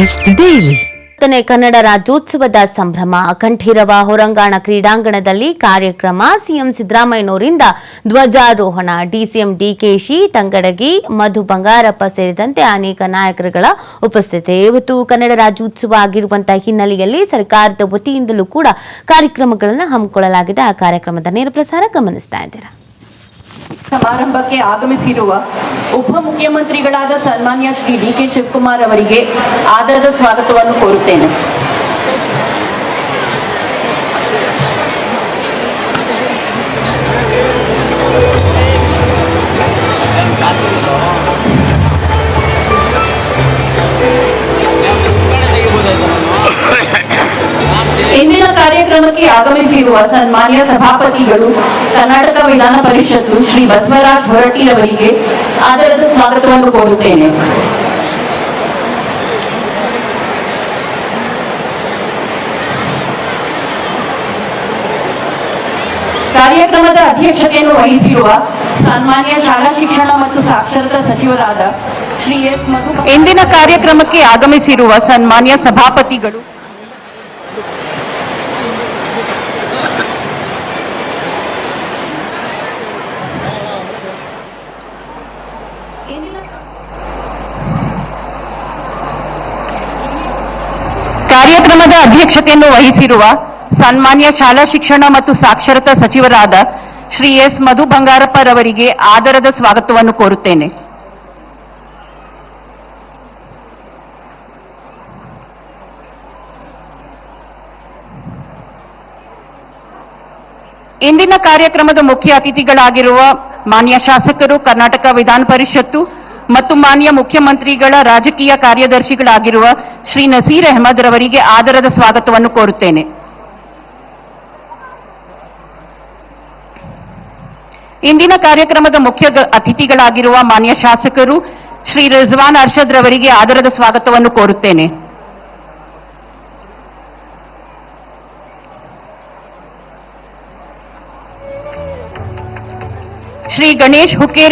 Taste daily. ಹತ್ತನೇ ಕನ್ನಡ ರಾಜ್ಯೋತ್ಸವದ ಸಂಭ್ರಮ ಕಂಠೀರವ ಹೊರಂಗಾಣ ಕ್ರೀಡಾಂಗಣದಲ್ಲಿ ಕಾರ್ಯಕ್ರಮ ಸಿಎಂ ಸಿದ್ದರಾಮಯ್ಯನವರಿಂದ ಧ್ವಜಾರೋಹಣ. ಡಿಸಿಎಂ ಡಿಕೆಶಿ, ತಂಗಡಗಿ, ಮಧು ಬಂಗಾರಪ್ಪ ಸೇರಿದಂತೆ ಅನೇಕ ನಾಯಕರುಗಳ ಉಪಸ್ಥಿತಿ. ಇವತ್ತು ಕನ್ನಡ ರಾಜ್ಯೋತ್ಸವ ಆಗಿರುವಂತಹ ಹಿನ್ನೆಲೆಯಲ್ಲಿ ಸರ್ಕಾರದ ವತಿಯಿಂದಲೂ ಕೂಡ ಕಾರ್ಯಕ್ರಮಗಳನ್ನು ಹಮ್ಮಿಕೊಳ್ಳಲಾಗಿದೆ. ಆ ಕಾರ್ಯಕ್ರಮದ ನೇರ ಪ್ರಸಾರ ಗಮನಿಸ್ತಾ ಇದ್ದೀರಾ? ಸಮಾರಂಭಕ್ಕೆ ಆಗಮಿಸಿರುವ ಉಪಮುಖ್ಯಮಂತ್ರಿಗಳಾದ ಸನ್ಮಾನ್ಯ ಶ್ರೀ ಡಿ ಕೆ ಶಿವಕುಮಾರ್ ಅವರಿಗೆ ಆದರದ ಸ್ವಾಗತವನ್ನು ಕೋರುತ್ತೇನೆ. ಕಾರ್ಯಕ್ರಮಕ್ಕೆ ಆಗಮಿಸಿರುವ ಸನ್ಮಾನ್ಯ ಸಭಾಪತಿಗಳು ಕರ್ನಾಟಕ ವಿಧಾನ ಪರಿಷತ್ತು ಶ್ರೀ ಬಸವರಾಜ್ ಹೊರಟ್ಟಿರವರಿಗೆ ಆದರದ ಸ್ವಾಗತವನ್ನು ಕೋರುತ್ತೇನೆ. ಕಾರ್ಯಕ್ರಮದ ಅಧ್ಯಕ್ಷತೆಯನ್ನು ವಹಿಸಿರುವ ಸನ್ಮಾನ್ಯ ಶಾಲಾ ಶಿಕ್ಷಣ ಮತ್ತು ಸಾಕ್ಷರತಾ ಸಚಿವರಾದ ಶ್ರೀ ಎಸ್ ಮಧು ಇಂದಿನ ಕಾರ್ಯಕ್ರಮಕ್ಕೆ ಆಗಮಿಸಿರುವ ಸನ್ಮಾನ್ಯ ಸಭಾಪತಿಗಳು ಕಾರ್ಯಕ್ರಮದ ಅಧ್ಯಕ್ಷತೆಯನ್ನು ವಹಿಸಿರುವ ಸನ್ಮಾನ್ಯ ಶಾಲಾ ಶಿಕ್ಷಣ ಮತ್ತು ಸಾಕ್ಷರತಾ ಸಚಿವರಾದ ಶ್ರೀ ಎಸ್ ಮಧು ಬಂಗಾರಪ್ಪರವರಿಗೆ ಆದರದ ಸ್ವಾಗತವನ್ನು ಕೋರುತ್ತೇನೆ. ಇಂದಿನ ಕಾರ್ಯಕ್ರಮದ ಮುಖ್ಯ ಅತಿಥಿಗಳಾಗಿರುವ ಮಾನ್ಯ ಶಾಸಕರು ಕರ್ನಾಟಕ ವಿಧಾನ ಪರಿಷತ್ತು ಮತ್ತು ಮಾನ್ಯ ಮುಖ್ಯಮಂತ್ರಿಗಳ ರಾಜಕೀಯ ಕಾರ್ಯದರ್ಶಿಗಳಾಗಿರುವ ಶ್ರೀ ನಸೀರ್ ಅಹಮದ್ ರವರಿಗೆ ಆದರದ ಸ್ವಾಗತವನ್ನು ಕೋರುತ್ತೇನೆ. ಇಂದಿನ ಕಾರ್ಯಕ್ರಮದ ಮುಖ್ಯ ಅತಿಥಿಗಳಾಗಿರುವ ಮಾನ್ಯ ಶಾಸಕರು ಶ್ರೀ ರಿಜ್ವಾನ್ ಅರ್ಷದ್ ರವರಿಗೆ ಆದರದ ಸ್ವಾಗತವನ್ನು ಕೋರುತ್ತೇನೆ. ಶ್ರೀ ಗಣೇಶ್ ಹುಕ್ಕೇರಿ